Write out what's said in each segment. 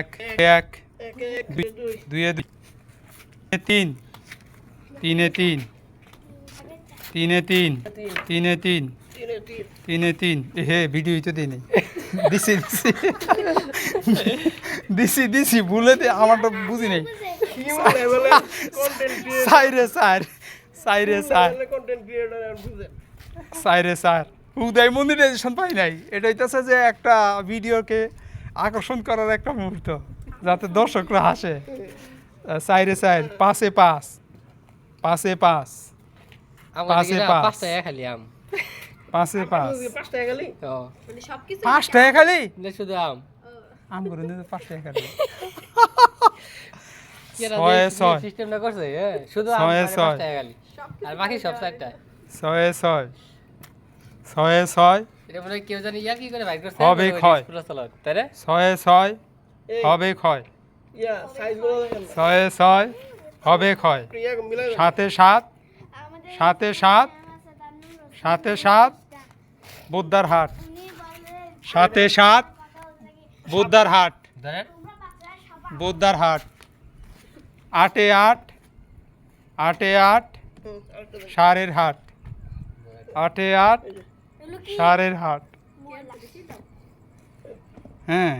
এক এক দুইয়ে দুই তিনে, তিন তিনে তিন তিনে তিন তিনে তিন, তিনে হে ভিডিও তো দিই নেই। দিছি দিছি। দিছি দিছি, ভুলে দে আমারটা বুঝি নেই। সাইরে সার সাইরে সার সাইরে সার উদয় মনিটাইজেশন পাই নাই, এটা হইতেছে যে একটা ভিডিওকে আকর্ষণ করার একটা মুহূর্ত যাতে দর্শকরা হাসে। আহ, সাইরে সাইর পাশে পাস পাশে পাস পাঁচে পাঁচ। পাঁচ খালি আম। পাশে পাস। মানে পাঁচ টাকা খালি? না শুধু আম। আম করে নিতে পাঁচ টাকা খালি। ছয়ে ছয়। সিস্টেমটা করছে হ্যাঁ শুধু ছয়ে মানে ছয়। খালি। আর বাকি সব চারটা। ছয়ে ছয়। ছয়ে ছয়। এটা মনে কেউ জানি ইয়ার কি করে বাইক করছে? হবে ক্ষয়। তাই না? ছয়ে ছয় হবে ক্ষয়। ছয়ে ছয় হবে ক্ষয়। সাতে সাত সাতে সাত সাতে সাত বুদ্ধার হাট। সাতে সাত বুদ্ধার হাট। বুদ্ধার হাট। আটে আট আটে আট সারের হাট। আটে আট সারের হাট হ্যাঁ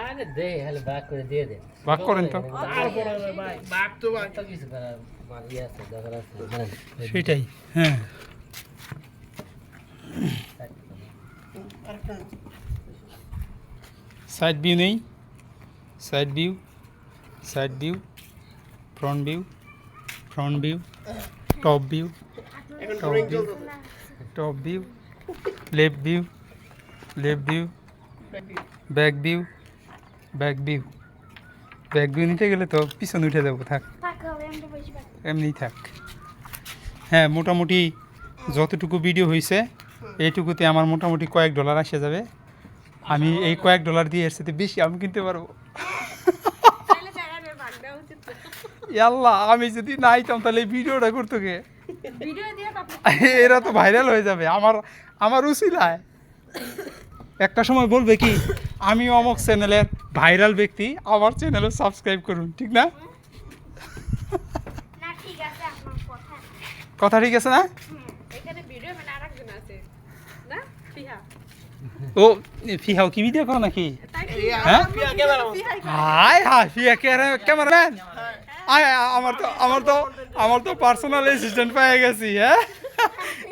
আরে দে হলে বাক করে দিয়ে দে ভাগ করেন তো তো কিছু করার মাল ইয়ে আছে দরকার আছে জানেন। সেটাই হ্যাঁ সাইড ভিউ নেই side view side view front view front view top view top view top view left view left view back view back view back view নিতে গেলে তো পিছনে উঠে যাব থাক। এমনিই থাক। হ্যাঁ মোটামুটি যতটুকু ভিডিও হয়েছে এইটুকুতে আমার মোটামুটি কয়েক ডলার আসে যাবে। আমি এই কয়েক ডলার দিয়ে এর সাথে বেশি আমি কিনতে পারব তাহলে জায়গায় ভাগ দেওয়া উচিত আল্লাহ আমি যদি না আইতাম তাহলে ভিডিওটা করতো কে? এরা তো ভাইরাল হয়ে যাবে আমার আমার উচিলায় একটা সময় বলবে কি আমি অমক চ্যানেলের ভাইরাল ব্যক্তি আমার চ্যানেলও সাবস্ক্রাইব করুন ঠিক না? কথা। ঠিক আছে না? মানে ফিহা। ও ফিহাও কি ভিডিও করো নাকি? হ্যাঁ? ফিহা হাই হাই ফিয়া ক্যামেরাম্যান? আমার তো আমার তো আমার তো পার্সোনাল অ্যাসিস্ট্যান্ট পেয়ে গেছি হ্যাঁ?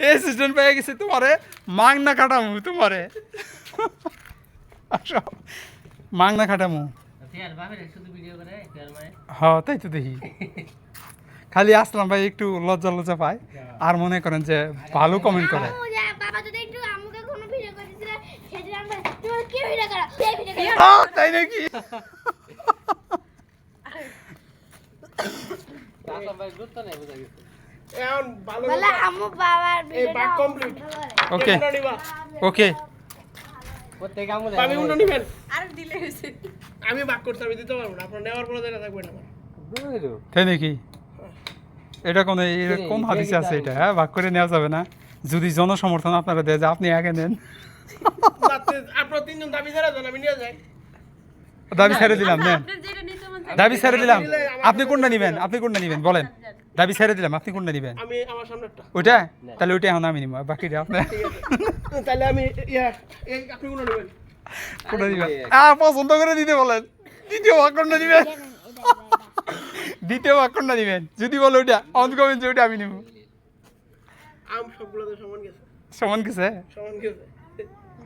অ্যাসিস্ট্যান্ট পেয়ে গেছি তোমারে মাংনা কাটামু তোমারে। মাংনা মানে হ্যাঁ তাই তো দেখি। খালি আসলাম ভাই একটু লজ্জা লজ্জা পায়। আর মনে করেন যে ভালো কমেন্ট করে। তাই যা ওকে ওকে আমি উন্নয়ন নিবেন। আর দিলে হয়েছে। আমি বাক করতে আমি দিতে পারব না। আপনার নেওয়ার পরে দেখা থাকবে না তাই নাকি? এটা কোন হাদিসে আছে এটা? হ্যাঁ ভাগ করে নেওয়া যাবে না। যদি জনসমর্থন আপনারা দেয় যে আপনি আগে নেন। তাতে আপনার তিনজন দাবি ছাড়া আমি নিয়ে যাই। দাবি ছেড়ে দিলাম নেন। দাবি ছেড়ে দিলাম। আপনি কোনটা নেবেন? আপনি কোনটা নেবেন? বলেন। দাবি ছেড়ে দিলাম। আপনি কোনটা নেবেন? আমি আমার সামনেরটা। ওইটা? তাহলে ওইটা এখন আমি নিব। বাকিটা আপনার তাহলে আমি ইয়া এই আপনি কোনো নেবেন? কোনটা দিবেন হ্যাঁ পছন্দ করে দিতে বলেন। দ্বিতীয় ভাগ কোনটা দিবেন দ্বিতীয় ভাগ কোনটা দিবেন যদি বলো ওইটা অন কমেন্ট যে ওইটা আমি নিব। আম সবগুলোতে সমান গেছে। সমান কিছু সমান গেছে।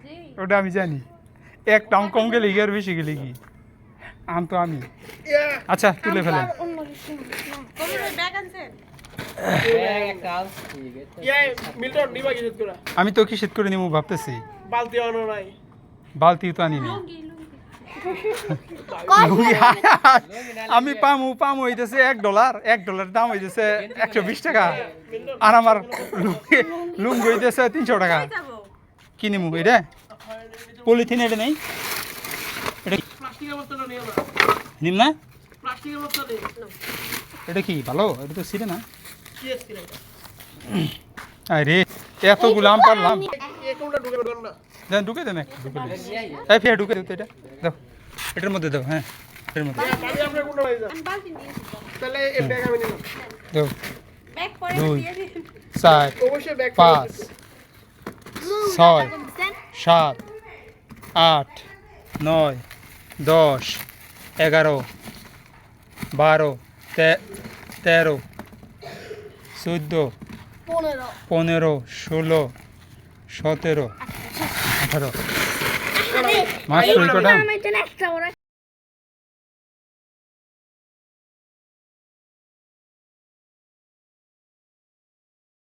জি। ওটা আমি জানি। একটা আম কম গেলে কি আর বেশি গেলে কি? আম তো আমি। আচ্ছা তুলে ফেলেন। আম ইয়া তো কি শীত করে নিবো ভাবতেছি। বালতি আনো নাই। বালতি তো আনি নি লুঙ্গি লুঙ্গি। আমি পামু পামু হইতেছে এক ডলার এক ডলার দাম হইতেছে একশো বিশ টাকা। আর আমার লুঙ্গি লুঙ্গি হইতেছে তিনশো টাকা। যাব? কি নিমু এটা? পলিথিন এটা নেই? এটা নিম না? এটা কি ভালো? এটা তো ছিঁড়ে না। আরে এতগুলো আম পারলাম। দেন ঢুকে দেন এই ফিয়া ঢুকে দেও তো এটা। দাও এটার মধ্যে দাও হ্যাঁ এটার মধ্যে। নিলাম। দাও। দুই। চার পাঁচ ছয় সাত আট নয় দশ এগারো বারো তেরো চোদ্দ পনেরো। ষোলো সতেরো আঠারো। মাছ কটা